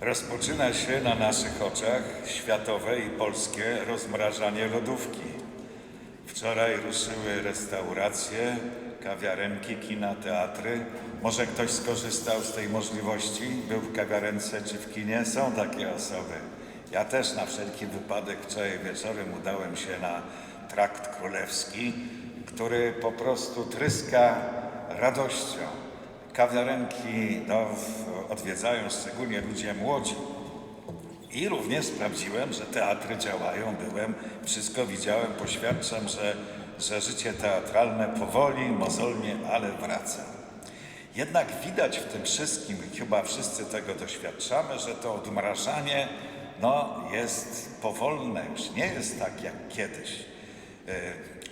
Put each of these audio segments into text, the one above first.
Rozpoczyna się na naszych oczach światowe i polskie rozmrażanie lodówki. Wczoraj ruszyły restauracje, kawiarenki, kina, teatry. Może ktoś skorzystał z tej możliwości? Był w kawiarence czy w kinie? Są takie osoby. Ja też na wszelki wypadek wczoraj wieczorem udałem się na trakt królewski, który po prostu tryska radością. Kawiarenki no, odwiedzają szczególnie ludzie młodzi. I również sprawdziłem, że teatry działają, byłem, wszystko widziałem, poświadczam, że, że życie teatralne powoli, mozolnie, ale wraca. Jednak widać w tym wszystkim, i chyba wszyscy tego doświadczamy, że to odmrażanie no, jest powolne, już nie jest tak jak kiedyś. Yy,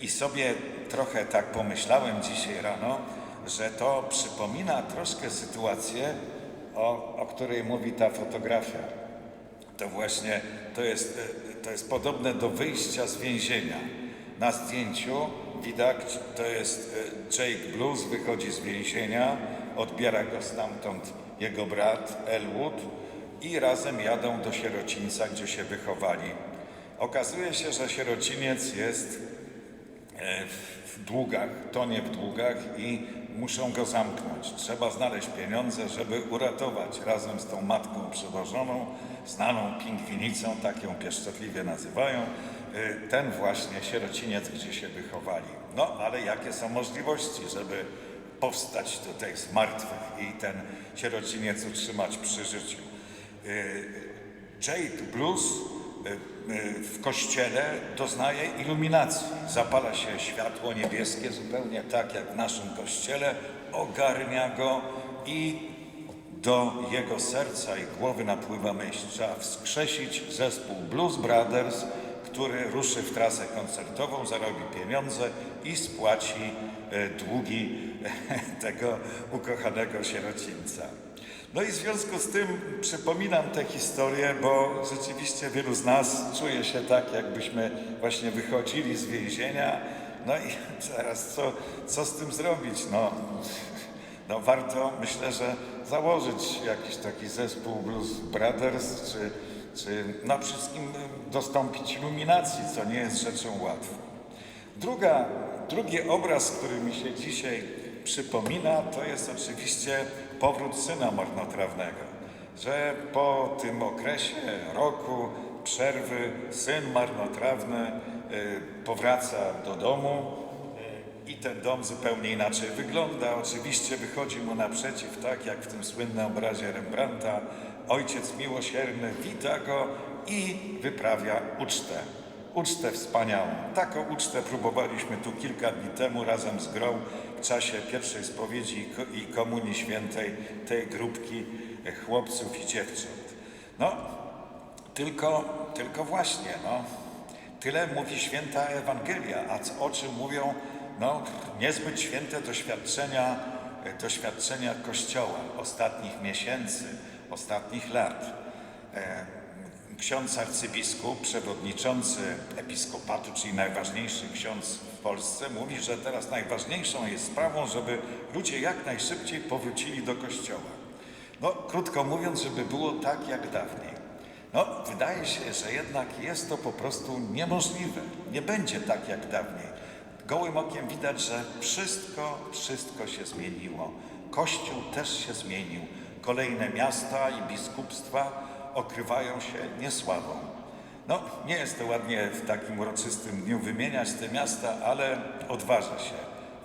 I sobie trochę tak pomyślałem dzisiaj rano, że to przypomina troszkę sytuację, o, o której mówi ta fotografia to właśnie to jest, e, to jest podobne do wyjścia z więzienia. Na zdjęciu widać, to jest e, Jake Blues, wychodzi z więzienia, odbiera go stamtąd jego brat Elwood i razem jadą do sierocińca, gdzie się wychowali. Okazuje się, że sierociniec jest e, w długach, tonie w długach i muszą go zamknąć. Trzeba znaleźć pieniądze, żeby uratować razem z tą matką przewożoną, znaną pingwinicą, tak ją pieszczotliwie nazywają, e, ten właśnie sierociniec, gdzie się wychowali. No, ale jakie są możliwości, żeby powstać tutaj z martwych i ten sierociniec utrzymać przy życiu? Jade Blues y, y, w kościele doznaje iluminacji. Zapala się światło niebieskie, zupełnie tak jak w naszym kościele, ogarnia go i do jego serca i głowy napływa myśl. Trzeba wskrzesić zespół Blues Brothers, który ruszy w trasę koncertową, zarobi pieniądze i spłaci e, długi tego ukochanego sierocińca. No i w związku z tym przypominam tę historię, bo rzeczywiście wielu z nas czuje się tak, jakbyśmy właśnie wychodzili z więzienia. No i teraz co, co z tym zrobić? No, no warto, myślę, że założyć jakiś taki zespół Blues Brothers, czy, czy na wszystkim dostąpić iluminacji, co nie jest rzeczą łatwą. Druga, drugi obraz, który mi się dzisiaj przypomina, to jest oczywiście powrót syna marnotrawnego. Że po tym okresie roku przerwy syn marnotrawny y, powraca do domu y, i ten dom zupełnie inaczej wygląda. Oczywiście wychodzi mu naprzeciw, tak jak w tym słynnym obrazie Rembrandta. Ojciec miłosierny wita go i wyprawia ucztę ucztę wspaniałą. Taką ucztę próbowaliśmy tu kilka dni temu razem z grą czasie pierwszej spowiedzi i ko- i komunii świętej tej grupki e, chłopców i dziewcząt. No, tylko, tylko właśnie, no, tyle mówi święta Ewangelia, a o czym mówią no, niezbyt święte doświadczenia, e, doświadczenia Kościoła ostatnich miesięcy, ostatnich lat. E, Ksiądz arcybiskup, przewodniczący episkopatu, czyli najważniejszy ksiądz Polsce, mówi, że teraz najważniejszą jest sprawą, żeby ludzie jak najszybciej powrócili do kościoła. No, krótko mówiąc, żeby było tak jak dawniej. No, wydaje się, że jednak jest to po prostu niemożliwe. Nie będzie tak jak dawniej. Gołym okiem widać, że wszystko, wszystko się zmieniło. Kościół też się zmienił. Kolejne miasta i biskupstwa okrywają się niesławą. No, nie jest to ładnie w takim uroczystym dniu wymieniać te miasta, ale odważę się.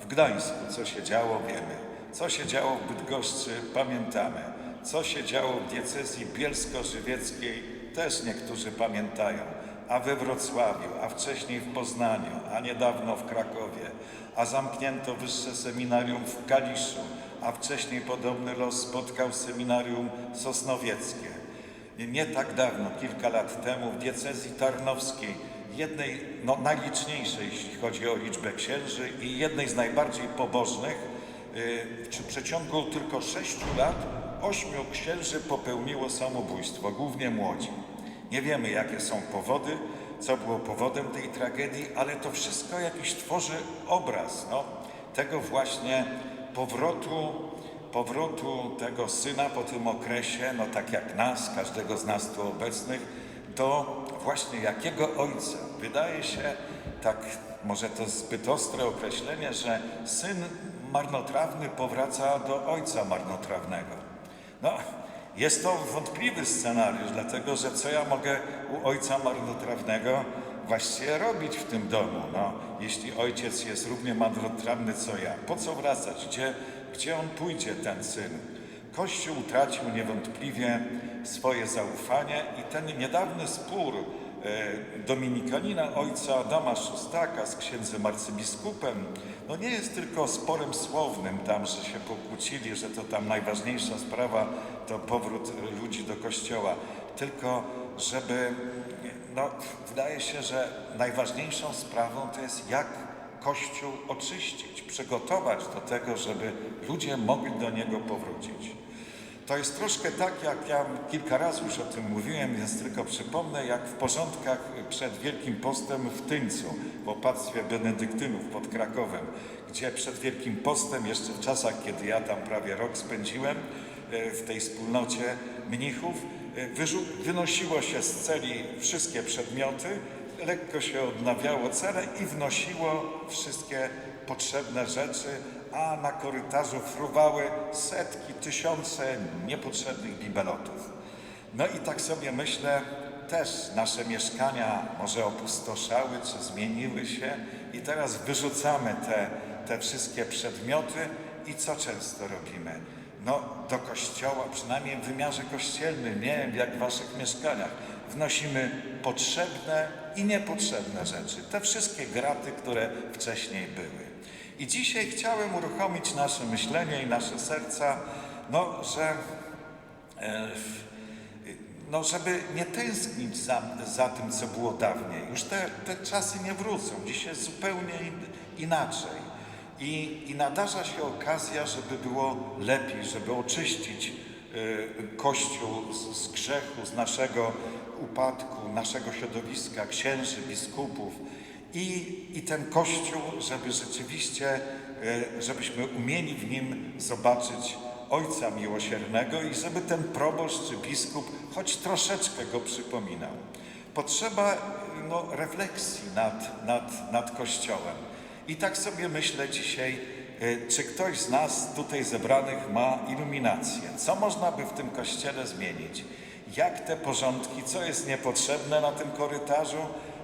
W Gdańsku co się działo, wiemy. Co się działo w Bydgoszczy, pamiętamy. Co się działo w diecezji bielsko-żywieckiej, też niektórzy pamiętają. A we Wrocławiu, a wcześniej w Poznaniu, a niedawno w Krakowie, a zamknięto wyższe seminarium w Kaliszu, a wcześniej podobny los spotkał seminarium sosnowieckie. Nie, tak dawno, kilka lat temu, w diecezji tarnowskiej, jednej no, najliczniejszej, jeśli chodzi o liczbę księży i jednej z najbardziej pobożnych, yy, w przeciągu tylko sześciu lat ośmiu księży popełniło samobójstwo, głównie młodzi. Nie wiemy, jakie są powody, co było powodem tej tragedii, ale to wszystko jakiś tworzy obraz no, tego właśnie powrotu powrotu tego syna po tym okresie, no tak jak nas, każdego z nas tu obecnych, do właśnie jakiego ojca. Wydaje się, tak może to zbyt ostre określenie, że syn marnotrawny powraca do ojca marnotrawnego. No, jest to wątpliwy scenariusz, dlatego że co ja mogę u ojca marnotrawnego właściwie robić w tym domu? No, jeśli ojciec jest równie marnotrawny co ja, po co wracać? Gdzie, gdzie on pójdzie, ten syn? Kościół utracił niewątpliwie swoje zaufanie i ten niedawny spór e, dominikanina ojca Adama Szostaka z księdzem arcybiskupem, no nie jest tylko sporem słownym tam, że się pokłócili, że to tam najważniejsza sprawa to powrót ludzi do kościoła, tylko żeby, no wydaje się, że najważniejszą sprawą to jest jak Kościół oczyścić, przygotować do tego, żeby ludzie mogli do niego powrócić. To jest troszkę tak, jak ja kilka razy już o tym mówiłem, więc tylko przypomnę, jak w porządkach przed Wielkim Postem w Tyńcu, w opactwie benedyktynów pod Krakowem, gdzie przed Wielkim Postem, jeszcze w czasach, kiedy ja tam prawie rok spędziłem, e, w tej wspólnocie mnichów, e, wynosiło się z celi wszystkie przedmioty, lekko się odnawiało celę i wnosiło wszystkie potrzebne rzeczy, a na korytarzu fruwały setki, tysiące niepotrzebnych bibelotów. No i tak sobie myślę, też nasze mieszkania może opustoszały, czy zmieniły się i teraz wyrzucamy te, te wszystkie przedmioty i co często robimy? No do kościoła, przynajmniej w wymiarze kościelnym, nie wiem jak w waszych mieszkaniach, wnosimy potrzebne i niepotrzebne rzeczy. Te wszystkie graty, które wcześniej były. I dzisiaj chciałem uruchomić nasze myślenie i nasze serca, no, że e, no, żeby nie tęsknić za, za tym, co było dawniej. Już te, te czasy nie wrócą. Dzisiaj zupełnie in, inaczej. I, I nadarza się okazja, żeby było lepiej, żeby oczyścić y, Kościół z, z grzechu, z naszego upadku, naszego środowiska, księży, biskupów. I, I ten Kościół, żeby rzeczywiście, y, żebyśmy umieli w nim zobaczyć Ojca Miłosiernego i żeby ten proboszcz czy biskup choć troszeczkę go przypominał. Potrzeba no, refleksji nad, nad, nad Kościołem. I tak sobie myślę dzisiaj, y, czy ktoś z nas tutaj zebranych ma iluminację? Co można by w tym kościele zmienić? Jak te porządki, co jest niepotrzebne na tym korytarzu,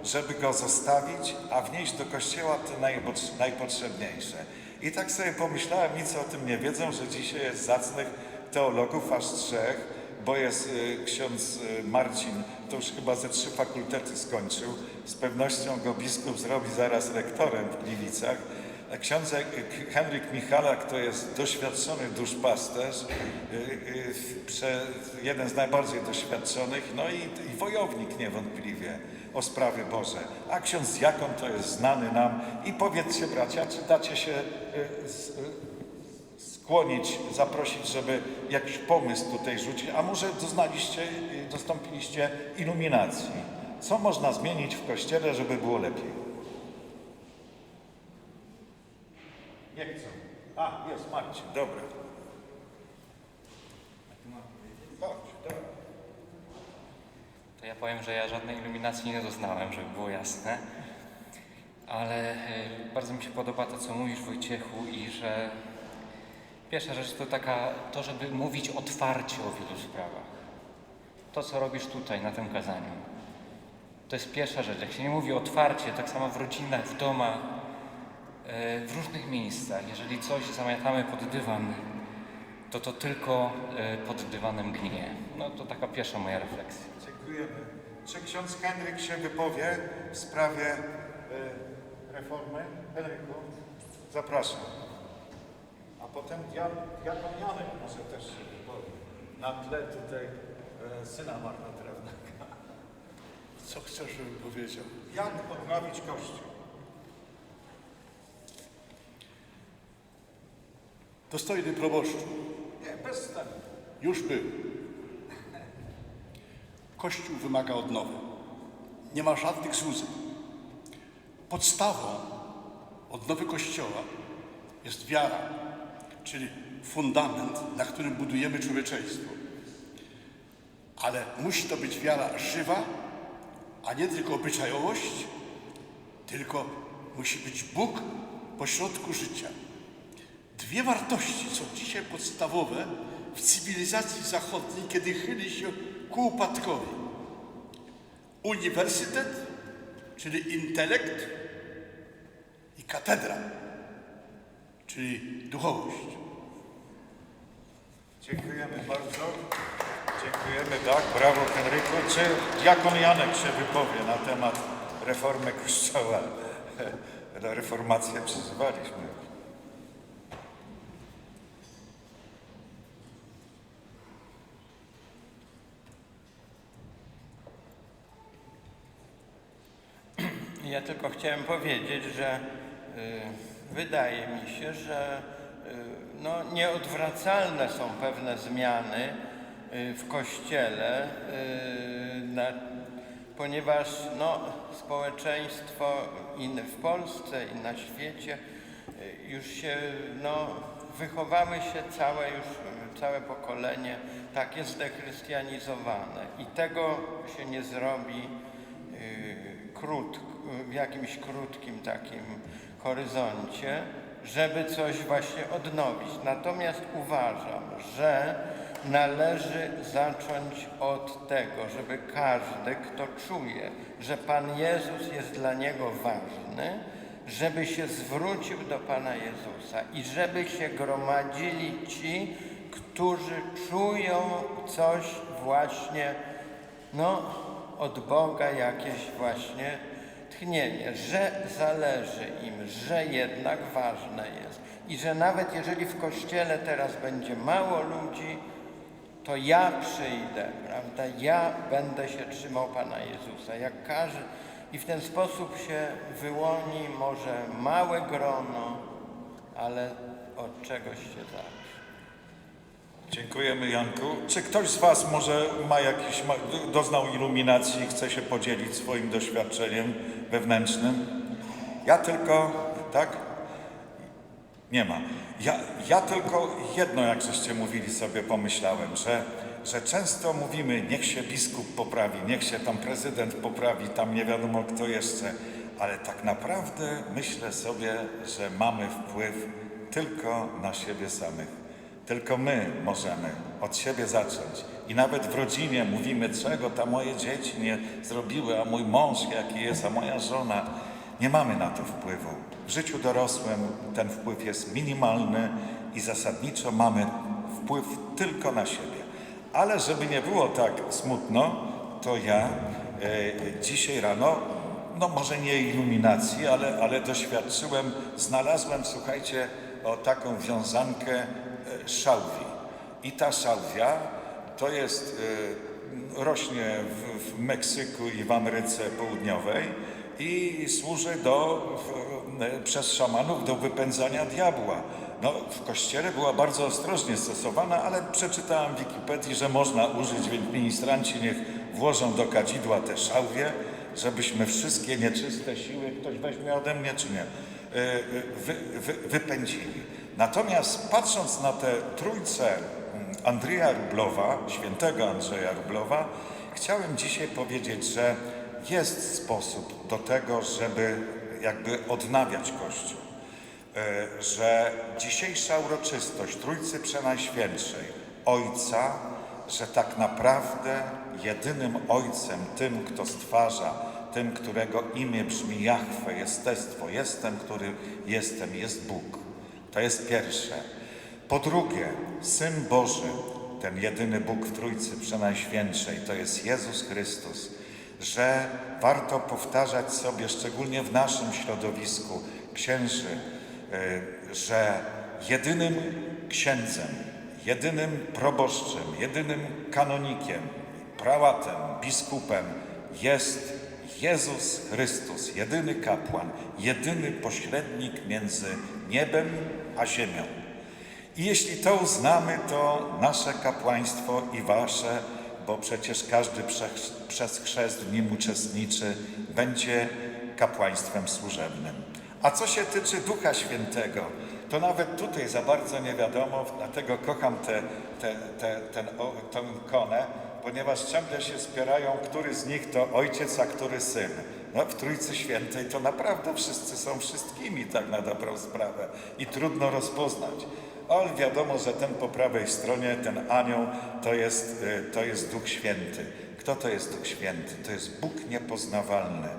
żeby go zostawić, a wnieść do kościoła najpot- najpotrzebniejsze? I tak sobie pomyślałem, nic o tym nie wiedzą, że dzisiaj jest zacnych teologów aż trzech, bo jest y, ksiądz y, Marcin, to już chyba ze trzy fakultety skończył. Z pewnością go biskup zrobi zaraz rektorem w Gliwicach. Ksiądz Henryk Michalak to jest doświadczony duszpasterz, y, y, jeden z najbardziej doświadczonych, no i, i wojownik niewątpliwie o sprawy Boże. A ksiądz Diakon to jest znany nam. I powiedzcie bracia, czy dacie się y, skłonić, zaprosić, żeby jakiś pomysł tutaj rzucić, a może doznaliście, dostąpiliście iluminacji. Co można zmienić w Kościele, żeby było lepiej? Nie chcą. A, jest Marcin, dobra. Chodź, dobra. To ja powiem, że ja żadnej iluminacji nie doznałem, żeby było jasne. Ale e, bardzo mi się podoba to, co mówisz Wojciechu i że pierwsza rzecz to taka, to żeby mówić otwarcie o wielu sprawach. To, co robisz tutaj na tym kazaniu. To jest pierwsza rzecz. Jak się nie mówi otwarcie, tak samo w rodzinach, w domach, w różnych miejscach. Jeżeli coś zamiatamy pod dywan, to to tylko e, pod dywanem gnie. No to taka pierwsza moja refleksja. Dziękujemy. Czy ksiądz Henryk się wypowie w sprawie e, reformy? Henryku, zapraszam. A potem dia- diakon Janek może też się wypowie. Na tle tutaj e, syna marnotrawnego. Co chcesz, żebym powiedział? Jak odnowić Kościół? Dostojny proboszczu, Nie, bez już był. Kościół wymaga odnowy. Nie ma żadnych złudzeń. Podstawą odnowy Kościoła jest wiara, czyli fundament, na którym budujemy człowieczeństwo. Ale musi to być wiara żywa, a nie tylko obyczajowość, tylko musi być Bóg pośrodku życia. Dwie wartości są dzisiaj podstawowe w cywilizacji zachodniej, kiedy chyli się ku upadkowi. Uniwersytet, czyli intelekt i katedra, czyli duchowość. Dziękujemy bardzo. Dziękujemy, tak, brawo Henryku. Czy diakon Janek się wypowie na temat reformy Kościoła? Na reformację przyzywaliśmy. Ja tylko chciałem powiedzieć, że y, wydaje mi się, że y, no, nieodwracalne są pewne zmiany y, w Kościele, ponieważ no, społeczeństwo w Polsce i na świecie już się, no, wychowały się całe już, całe pokolenie takie zdechrystianizowane. I tego się nie zrobi y, krót, w jakimś krótkim takim horyzoncie, żeby coś właśnie odnowić. Natomiast uważam, że należy zacząć od tego, żeby każdy, kto czuje, że Pan Jezus jest dla niego ważny, żeby się zwrócił do Pana Jezusa i żeby się gromadzili ci, którzy czują coś właśnie, no, od Boga jakieś właśnie tchnienie, że zależy im, że jednak ważne jest i że nawet jeżeli w kościele teraz będzie mało ludzi, to ja przyjdę, prawda? Ja będę się trzymał Pana Jezusa, jak każdy. I w ten sposób się wyłoni może małe grono, ale od czegoś się zacznie. Dziękujemy Janku. Czy ktoś z Was może ma jakiś, doznał iluminacji i chce się podzielić swoim doświadczeniem wewnętrznym? Ja tylko, tak? Nie ma. Ja, ja tylko jedno, jak żeście mówili sobie, pomyślałem, że, że często mówimy, niech się biskup poprawi, niech się tam prezydent poprawi, tam nie wiadomo kto jeszcze, ale tak naprawdę myślę sobie, że mamy wpływ tylko na siebie samych. Tylko my możemy od siebie zacząć. I nawet w rodzinie mówimy, czego tam moje dzieci nie zrobiły, a mój mąż jaki jest, a moja żona. Nie mamy na to wpływu. W życiu dorosłym ten wpływ jest minimalny i zasadniczo mamy wpływ tylko na siebie. Ale żeby nie było tak smutno, to ja e, dzisiaj rano, no może nie iluminacji, ale, ale doświadczyłem, znalazłem, słuchajcie, o taką wiązankę szałwi. I ta szałwia to jest, e, rośnie w, w Meksyku i w Ameryce Południowej i służy do, e, przez szamanów do wypędzania diabła. No, w kościele była bardzo ostrożnie stosowana, ale przeczytałem w Wikipedii, że można użyć, więc ministranci niech włożą do kadzidła te szałwie, żebyśmy wszystkie nieczyste siły, ktoś weźmie ode mnie czy nie, e, wy, wy, wypędzili. Natomiast patrząc na tę trójcę mm, Andrzeja Rublowa, świętego Andrzeja Rublowa, chciałem dzisiaj powiedzieć, że jest sposób do tego, żeby jakby odnawiać Kościół. E, że dzisiejsza uroczystość Trójcy Przenajświętszej Ojca, że tak naprawdę jedynym Ojcem, tym, kto stwarza, tym, którego imię brzmi Jahwe, jestestwo, jestem, który jestem, jest Bóg. To jest pierwsze. Po drugie, Syn Boży, ten jedyny Bóg w Trójcy Przenajświętszej, to jest Jezus Chrystus, że warto powtarzać sobie, szczególnie w naszym środowisku księży, y, że jedynym księdzem, jedynym proboszczem, jedynym kanonikiem, prałatem, biskupem jest Jezus Chrystus, jedyny kapłan, jedyny pośrednik między niebem a ziemią. I jeśli to uznamy, to nasze kapłaństwo i wasze, bo przecież każdy przez, chrzest w nim uczestniczy, będzie kapłaństwem służebnym. A co się tyczy Ducha Świętego, To nawet tutaj za bardzo nie wiadomo, dlatego kocham tę te, te, ten, o, tę ikonę, ponieważ ciągle się spierają, który z nich to ojciec, a który syn. No, w Trójcy Świętej to naprawdę wszyscy są wszystkimi, tak na dobrą sprawę. I trudno rozpoznać. Ale wiadomo, że ten po prawej stronie, ten anioł, to jest, y, to jest Duch Święty. Kto to jest Duch Święty? To jest Bóg niepoznawalny.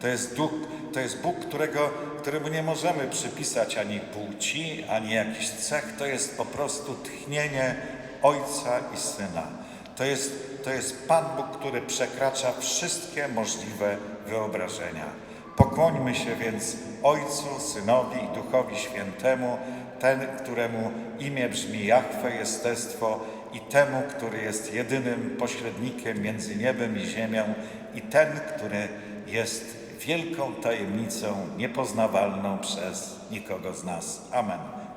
To jest Duch, to jest Bóg, którego, któremu nie możemy przypisać ani płci, ani jakichś cech. To jest po prostu tchnienie Ojca i Syna. To jest, to jest Pan Bóg, który przekracza wszystkie możliwe wyobrażenia. Pokłońmy się więc Ojcu, Synowi i Duchowi Świętemu, ten, któremu imię brzmi Jahwe, jestestwo, i temu, który jest jedynym pośrednikiem między niebem i ziemią, i ten, który jest wielką tajemnicą, niepoznawalną przez nikogo z nas. Amen.